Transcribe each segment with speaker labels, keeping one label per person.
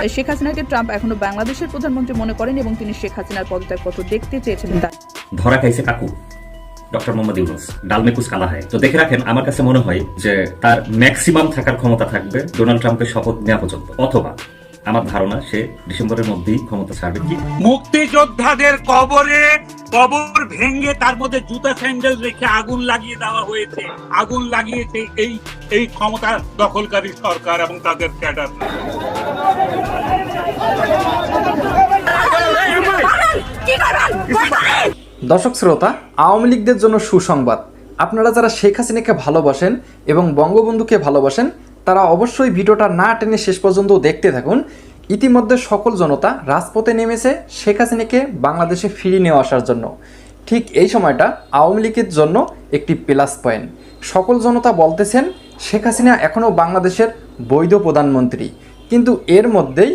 Speaker 1: তাই শেখ হাসিনাকে ট্রাম্প এখনও বাংলাদেশের প্রধানমন্ত্রী মনে করেন এবং তিনি শেখ হাসিনার পদত্যাগপত্র দেখতে চেয়েছিলেন তা
Speaker 2: ধরা খাইছে কাকু ডক্টর মোহাম্মদ ইউনুস ডালমেকুস কালা হয় তো দেখে রাখেন আমার কাছে মনে হয় যে তার ম্যাক্সিমাম থাকার ক্ষমতা থাকবে ডোনাল্ড ট্রাম্পের শপথ নেওয়া পর্যন্ত। অথবা আমার ধারণা সে ডিসেম্বরের মধ্যেই ক্ষমতা ছাড়বে। কি?
Speaker 3: মুক্তিযোদ্ধাদের কবরে কবর ভেঙে তার মধ্যে জুতা স্যান্ডেল রেখে আগুন লাগিয়ে দেওয়া হয়েছে। আগুন লাগিয়েছে এই এই ক্ষমতা দখলকারী সরকার এবং তাদের ক্যাডার।
Speaker 4: দর্শক শ্রোতা, আওয়ামী লীগদের জন্য সুসংবাদ। আপনারা যারা শেখ হাসিনাকে ভালোবাসেন এবং বঙ্গবন্ধুকে ভালোবাসেন, তারা অবশ্যই ভিডিওটা না টেনে শেষ পর্যন্ত দেখতে থাকুন। ইতিমধ্যে সকল জনতা রাজপথে নেমেছে শেখ হাসিনাকে বাংলাদেশে ফিরিয়ে নিয়ে আসার জন্য। ঠিক এই সময়টা আওয়ামী লীগের জন্য একটি প্লাস পয়েন্ট সকল জনতা বলতেছেন, শেখ হাসিনা এখনও বাংলাদেশের বৈধ প্রধানমন্ত্রী। কিন্তু এর মধ্যেই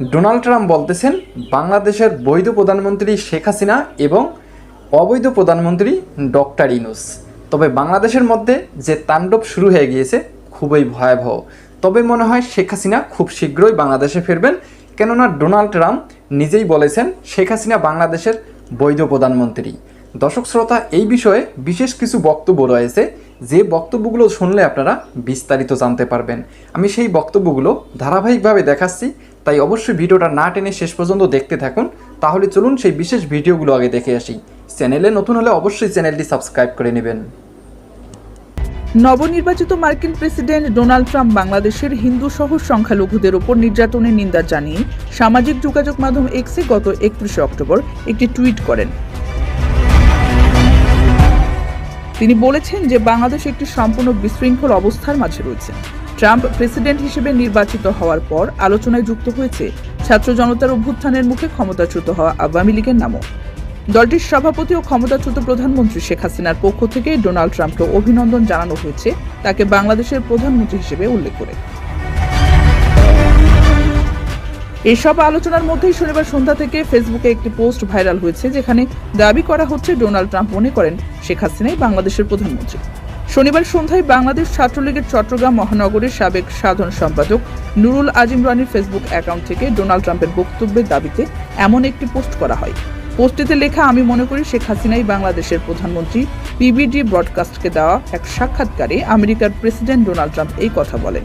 Speaker 4: ডোনাল্ড ট্রাম্প বলতেছেন, বাংলাদেশের বৈধ প্রধানমন্ত্রী শেখ হাসিনা এবং অবৈধ প্রধানমন্ত্রী ডক্টর ইনুস। তবে বাংলাদেশের মধ্যে যে তাণ্ডব শুরু হয়ে গিয়েছে, খুবই ভয়াবহ। তবে মনে হয় শেখ হাসিনা খুব শীঘ্রই বাংলাদেশে ফিরবেন, কেননা ডোনাল্ড ট্রাম্প নিজেই বলেছেন, শেখ হাসিনা বাংলাদেশের বৈধ প্রধানমন্ত্রী। দর্শক শ্রোতা, এই বিষয়ে বিশেষ কিছু বক্তব্য রয়েছে। যে বক্তব্যগুলো শুনলে আপনারা বিস্তারিত জানতে পারবেন। আমি সেই বক্তব্যগুলো ধারাবাহিকভাবে দেখাচ্ছি। তাই অবশ্যই ভিডিওটা না টেনে শেষ পর্যন্ত দেখতে থাকুন। তাহলে চলুন সেই বিশেষ ভিডিওগুলো আগে দেখে আসি। চ্যানেলে নতুন হলে অবশ্যই চ্যানেলটি সাবস্ক্রাইব করে নেবেন।
Speaker 1: নবনির্বাচিত মার্কিন প্রেসিডেন্ট ডোনাল্ড ট্রাম্প বাংলাদেশের হিন্দু সহ সংখ্যালঘুদের ওপর নির্যাতনের নিন্দা জানিয়ে সামাজিক যোগাযোগ মাধ্যম এক্সে গত একত্রিশে অক্টোবর একটি টুইট করেন। তিনি বলেছেন যে বাংলাদেশ একটি সম্পূর্ণ বিশৃঙ্খল অবস্থার মাঝে রয়েছে। ট্রাম্প প্রেসিডেন্ট হিসেবে নির্বাচিত হওয়ার পর আলোচনায় যুক্ত হয়েছে ছাত্র জনতার অভ্যুত্থানের মুখে ক্ষমতাচ্যুত হওয়া আওয়ামী লীগের নামও। দলটির সভাপতি ও ক্ষমতাচ্যুত প্রধানমন্ত্রী শেখ হাসিনার পক্ষ থেকে ডোনাল্ড ট্রাম্পকে অভিনন্দন জানানো হয়েছে, তাকে বাংলাদেশের প্রধানমন্ত্রী হিসেবে উল্লেখ করে। এসব আলোচনার মধ্যেই শনিবার সন্ধ্যা থেকে ফেসবুকে একটি পোস্ট ভাইরাল হয়েছে, যেখানে দাবি করা হচ্ছে ডোনাল্ড ট্রাম্প মনে করেন শেখ হাসিনাই বাংলাদেশের প্রধানমন্ত্রী। শনিবার সন্ধ্যায় বাংলাদেশ ছাত্রলীগের চট্টগ্রাম মহানগরের সাবেক সাধারণ সম্পাদক নুরুল আজিম রানির ফেসবুক অ্যাকাউন্ট থেকে ডোনাল্ড ট্রাম্পের বক্তব্যের দাবিতে এমন একটি পোস্ট করা হয়। পোস্টটিতে লেখা, আমি মনে করি শেখ হাসিনাই বাংলাদেশের প্রধানমন্ত্রী। পিবিডি ব্রডকাস্টকে দেওয়া এক সাক্ষাৎকারে আমেরিকার প্রেসিডেন্ট ডোনাল্ড ট্রাম্প এই কথা বলেন।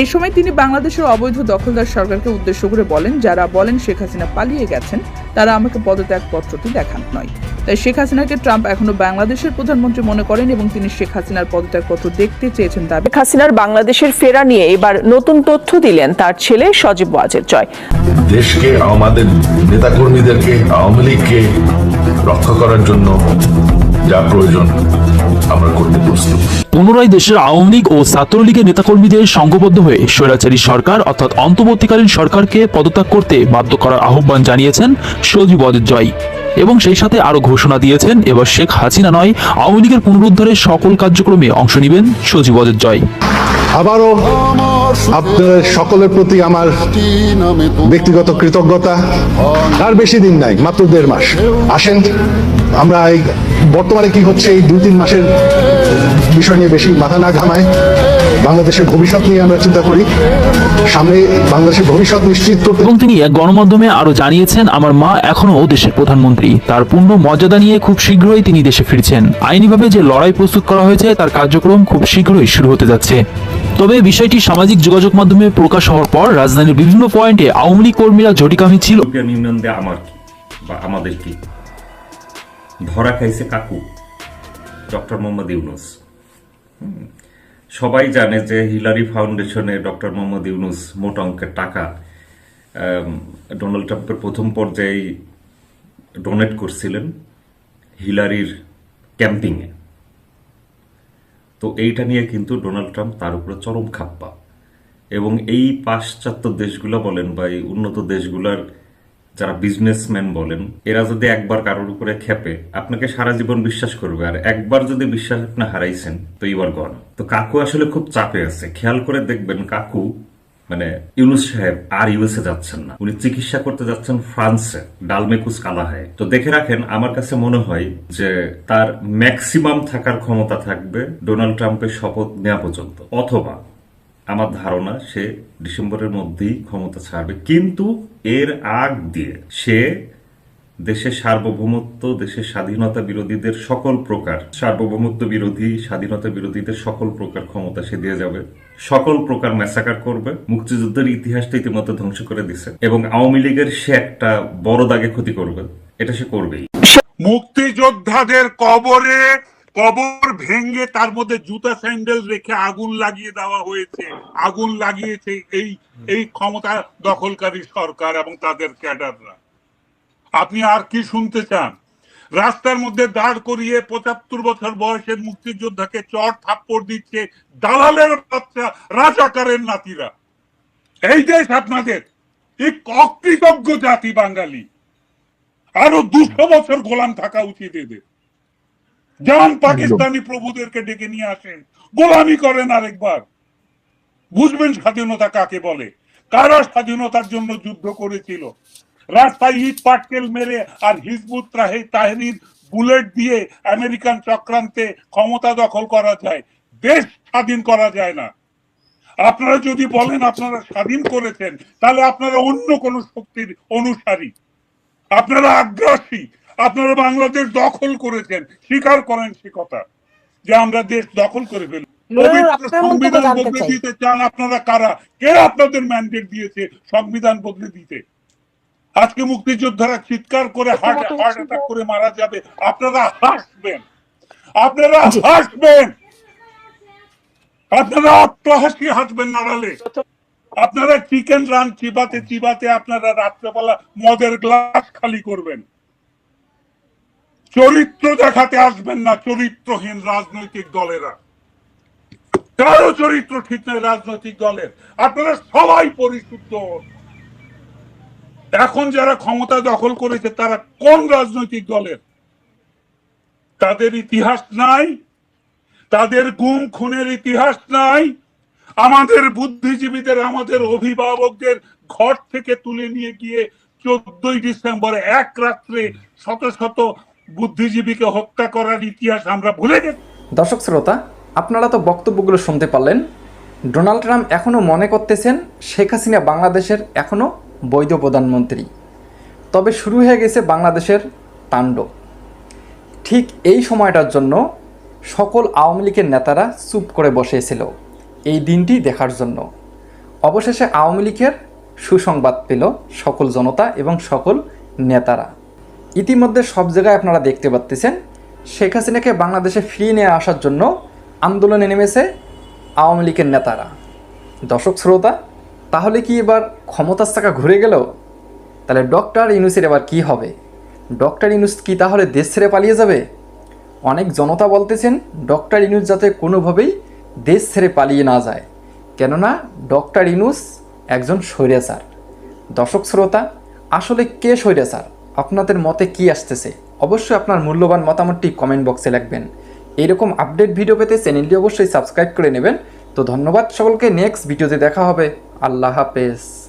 Speaker 1: এই সময় তিনি বাংলাদেশের অবৈধ দখলদার সরকারকে উদ্দেশ্য করে বলেন, যারা বলেন শেখ হাসিনা পালিয়ে গেছেন, তারা আমাকে পদত্যাগ পত্রটি দেখান নয়। তাই শেখ হাসিনাকে ট্রাম্প এখনও বাংলাদেশের প্রধানমন্ত্রী মনে করেন এবং তিনি শেখ হাসিনার পদত্যাগ পত্র দেখতে চেয়েছেন দাবি।
Speaker 5: শেখ হাসিনার বাংলাদেশের ফেরা নিয়ে এবার নতুন তথ্য দিলেন তার ছেলে সজীব ওয়াজেদ জয়।
Speaker 6: দেশকে আমাদের নেতাকর্মীদেরকে আওয়ামী লীগকে রক্ষা করার জন্য যা প্রয়োজন আমরা করতে প্রস্তুত।
Speaker 7: পুনরায় দেশের আওয়ামী লীগ ও ছাত্রলীগের নেতাকর্মীদের সংঘবদ্ধ হয়ে স্বৈরাচারী সরকার অর্থাৎ অন্তর্বর্তীকালীন সরকারকে পদত্যাগ করতে বাধ্য করার আহ্বান জানিয়েছেন সজীব ওয়াজেদ জয়। এবং সেই সাথে আরও ঘোষণা দিয়েছেন, এবার শেখ হাসিনা নয়, আওয়ামী লীগের পুনরুদ্ধারের সকল কার্যক্রমে অংশ নেবেন সজীব জয়।
Speaker 8: আবারও আপনাদের সকলের প্রতি আমার ব্যক্তিগত কৃতজ্ঞতা। আর বেশি দিন নাই, মাত্র দেড় মাস। আসেন। আমরা এই বর্তমানে কি হচ্ছে এই দুই তিন মাসের বিষয় নিয়ে বেশি মাথা না ঘামায়। বাংলাদেশের ভবিষ্যৎ নিয়ে আমরা চিন্তা করি। সামনে বাংলাদেশের ভবিষ্যৎ নিশ্চিত করতে
Speaker 7: এবং তিনি এক গণমাধ্যমে আরও জানিয়েছেন আমার মা এখনও দেশের প্রধানমন্ত্রী। তার পূর্ণ মর্যাদা নিয়ে খুব শীঘ্রই তিনি দেশে ফিরছেন। আইনিভাবে যে লড়াই প্রস্তুত করা হয়েছে তার কার্যক্রম খুব শীঘ্রই শুরু হতে যাচ্ছে। তবে বিষয়টি সামাজিক যোগাযোগ মাধ্যমে প্রকাশ হওয়ার পর রাজধানীর বিভিন্ন পয়েন্টে আওয়ামী লীগ কর্মীরা ঝটিকা মিছিল
Speaker 2: ইউরোপিয়ান আমার বা আমাদের কি? ধরা খাইছে কাকু, ডক্টর মোহাম্মদ ইউনুস। সবাই জানে যে হিলারি ফাউন্ডেশনে ডক্টর মোহাম্মদ ইউনুস মোট অঙ্কের টাকা ডোনাল্ড ট্রাম্পের প্রথম পর্যায়ে ডোনেট করছিলেন হিলারির ক্যাম্পিংয়ে। তো এইটা নিয়ে কিন্তু ডোনাল্ড ট্রাম্প তার উপরে চরম খাপ্পা। এবং এই পাশ্চাত্য দেশগুলো বলেন বা এই উন্নত দেশগুলোর যারা বিজনেসম্যান বলেন, এরা যদি একবার কারোর উপরে খেপে, আপনাকে সারা জীবন বিশ্বাস করবে। আর একবার যদি বিশ্বাস আপনি হারাইছেন, তো ইউ আর গন তো কাকু আসলে খুব চাপে আছে। খেয়াল করে দেখবেন কাকু মানে ইউনুস সাহেব আর ইউএসএ যাচ্ছেন না। উনি চিকিৎসা করতে যাচ্ছেন ফ্রান্সে ডালমেকুস কালাহায় তো দেখে রাখেন, আমার কাছে মনে হয় যে তার ম্যাক্সিমাম থাকার ক্ষমতা থাকবে ডোনাল্ড ট্রাম্পের শপথ নেওয়া পর্যন্ত। অথবা, আমার ধারণা, সে ডিসেম্বরের মধ্যেই ক্ষমতা ছাড়বে। কিন্তু এর আগ দিয়ে সে দেশের সার্বভৌমত্ব দেশের স্বাধীনতা বিরোধীদের সকল প্রকার, সার্বভৌমত্ব বিরোধী, স্বাধীনতা বিরোধীদের সকল প্রকার ক্ষমতা সে দিয়ে যাবে। সকল প্রকার ম্যাসাকার করবে। মুক্তিযুদ্ধের ইতিহাসটা ইতিমধ্যে ধ্বংস করে দিছে। এবং আওয়ামী লীগের সে একটা বড় দাগে ক্ষতি করবে। এটা সে করবেই।
Speaker 3: মুক্তিযোদ্ধাদের কবরে কবর ভেঙ্গে তার মধ্যে জুতা স্যান্ডেল রেখে আগুন লাগিয়ে দেওয়া হয়েছে। আগুন লাগিয়েছে এই এই ক্ষমতা দখলকারী সরকার এবং তাদের ক্যাডাররা। আপনি আর কি শুনতে চান? রাস্তার মধ্যে দাঁড় করিয়ে পঁচাত্তর বছর বয়সের মুক্তিযোদ্ধাকে চট থাপ্পড় দিচ্ছে দালালের বাচ্চা, রাজাকারের নাতিরা। এই দেশ আপনাদের এই অকৃতজ্ঞ জাতি বাঙালি। আরও দুশো বছর গোলাম থাকা উচিত এদের। যান পাকিস্তানি প্রভুদেরকে ডেকে নিয়ে আসেন গোলামি করেন আরেকবার। বুঝবেন স্বাধীনতা কাকে বলে? কারা স্বাধীনতার জন্য যুদ্ধ করেছিল? রাস্তায় ইট পাটকেল মেরে আর হিজবুত রাহে তাহরির বুলেট দিয়ে আমেরিকান চক্রান্তে ক্ষমতা দখল করা যায়। দেশ স্বাধীন করা যায় না। আপনারা যদি বলেন আপনারা স্বাধীন করেছেন তাহলে আপনারা অন্য কোন শক্তির অনুসারী। আপনারা আগ্রাসী। আপনারা বাংলাদেশ দখল করেছেন। স্বীকার করেন সে কথা যে আমরা দেশ দখল করে ফেলি। সংবিধান বদলে দিতে চান আপনারা কারা? কে আপনাদের ম্যান্ডেট দিয়েছে সংবিধান বদলে দিতে? আজকে মুক্তিযোদ্ধারা চিৎকার করে হার্ট হার্ট অ্যাটাক করে মারা যাবে। আপনারা হাসবেন। আপনারা হাসবেন। আপনারা অট্টহাসি হাসবেন নাড়ালে। আপনারা চিকেন রান চিবাতে চিবাতে আপনারা রাত্রেবেলা মদের গ্লাস খালি করবেন। চরিত্র দেখাতে আসবেন না চরিত্রহীন রাজনৈতিক দলেরা। কারও চরিত্র ঠিক নয় রাজনৈতিক দলের। আপনারা সবাই পরিশুদ্ধ। এখন যারা ক্ষমতা দখল করেছে, তারা কোন রাজনৈতিক দলের? তাদের ইতিহাস নাই, তাদের গুম খুনের ইতিহাস নাই, আমাদের বুদ্ধিজীবীদের, আমাদের অভিভাবকদের ঘর থেকে তুলে নিয়ে গিয়ে চোদ্দই ডিসেম্বর এক রাত্রে শত শত বুদ্ধিজীবীকে হত্যা করার ইতিহাস আমরা ভুলে গেছি।
Speaker 4: দর্শক শ্রোতা, আপনারা তো বক্তব্যগুলো শুনতে পারলেন। ডোনাল্ড ট্রাম্প এখনও মনে করতেছেন শেখ হাসিনা বাংলাদেশের এখনও বৈধ প্রধানমন্ত্রী। তবে শুরু হয়ে গেছে বাংলাদেশের তাণ্ডব। ঠিক এই সময়টার জন্য সকল আওয়ামী লীগের নেতারা চুপ করে বসেছিল এই দিনটি দেখার জন্য। অবশেষে আওয়ামী লীগের সুসংবাদ পেল সকল জনতা এবং সকল নেতারা। ইতিমধ্যে সব জায়গায় আপনারা দেখতে পাচ্ছেন শেখ হাসিনাকে বাংলাদেশে ফিরিয়ে নিয়ে আসার জন্য আন্দোলনে নেমেছে আওয়ামী লীগের নেতারা। দর্শক শ্রোতা, তাহলে কি এবার ক্ষমতার চাকা ঘুরে গেল? তাহলে ডক্টর ইউনুসের এবার কি হবে? ডক্টর ইউনুস কি তাহলে দেশ ছেড়ে পালিয়ে যাবে? অনেক জনতা বলতেছেন, ডক্টর ইনুস যাতে কোনোভাবেই দেশ ছেড়ে পালিয়ে না যায়। কেননা ডক্টর ইনুস একজন স্বৈরাচার। দর্শক শ্রোতা, আসলে কে স্বৈরাচার? আপনাদের মতে কি আসতেছে? অবশ্যই আপনার মূল্যবান মতামতটি কমেন্ট বক্সে লাগবেন এরকম আপডেট ভিডিও পেতে চ্যানেলটি অবশ্যই সাবস্ক্রাইব করে নেবেন। তো ধন্যবাদ সকলকে নেক্সট ভিডিওতে দেখা হবে। আল্লাহ হাফেজ।